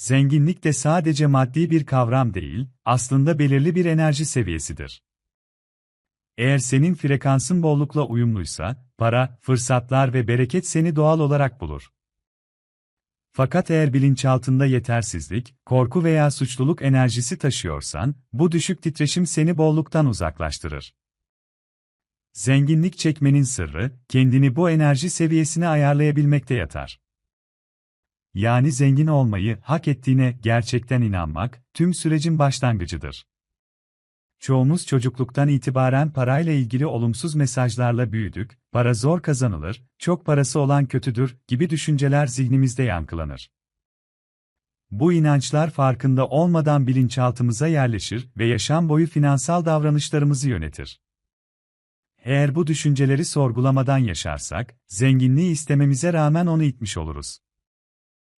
Zenginlik de sadece maddi bir kavram değil, aslında belirli bir enerji seviyesidir. Eğer senin frekansın bollukla uyumluysa, para, fırsatlar ve bereket seni doğal olarak bulur. Fakat eğer bilinçaltında yetersizlik, korku veya suçluluk enerjisi taşıyorsan, bu düşük titreşim seni bolluktan uzaklaştırır. Zenginlik çekmenin sırrı, kendini bu enerji seviyesine ayarlayabilmekte yatar. Yani zengin olmayı hak ettiğine gerçekten inanmak, tüm sürecin başlangıcıdır. Çoğumuz çocukluktan itibaren parayla ilgili olumsuz mesajlarla büyüdük, para zor kazanılır, çok parası olan kötüdür gibi düşünceler zihnimizde yankılanır. Bu inançlar farkında olmadan bilinçaltımıza yerleşir ve yaşam boyu finansal davranışlarımızı yönetir. Eğer bu düşünceleri sorgulamadan yaşarsak, zenginliği istememize rağmen onu itmiş oluruz.